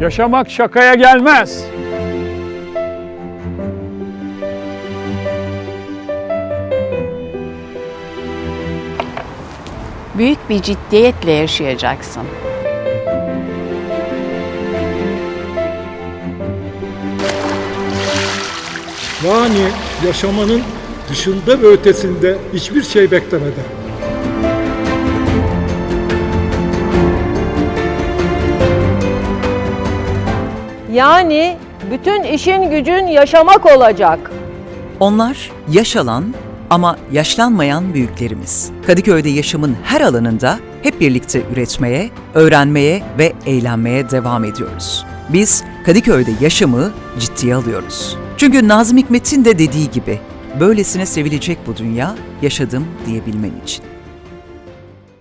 Yaşamak şakaya gelmez. Büyük bir ciddiyetle yaşayacaksın. Yani yaşamanın dışında ve ötesinde hiçbir şey beklemeden. Yani bütün işin gücün yaşamak olacak. Onlar yaş alan ama yaşlanmayan büyüklerimiz. Kadıköy'de yaşamın her alanında hep birlikte üretmeye, öğrenmeye ve eğlenmeye devam ediyoruz. Biz Kadıköy'de yaşamı ciddiye alıyoruz. Çünkü Nazım Hikmet'in de dediği gibi, böylesine sevilecek bu dünya yaşadım diyebilmen için.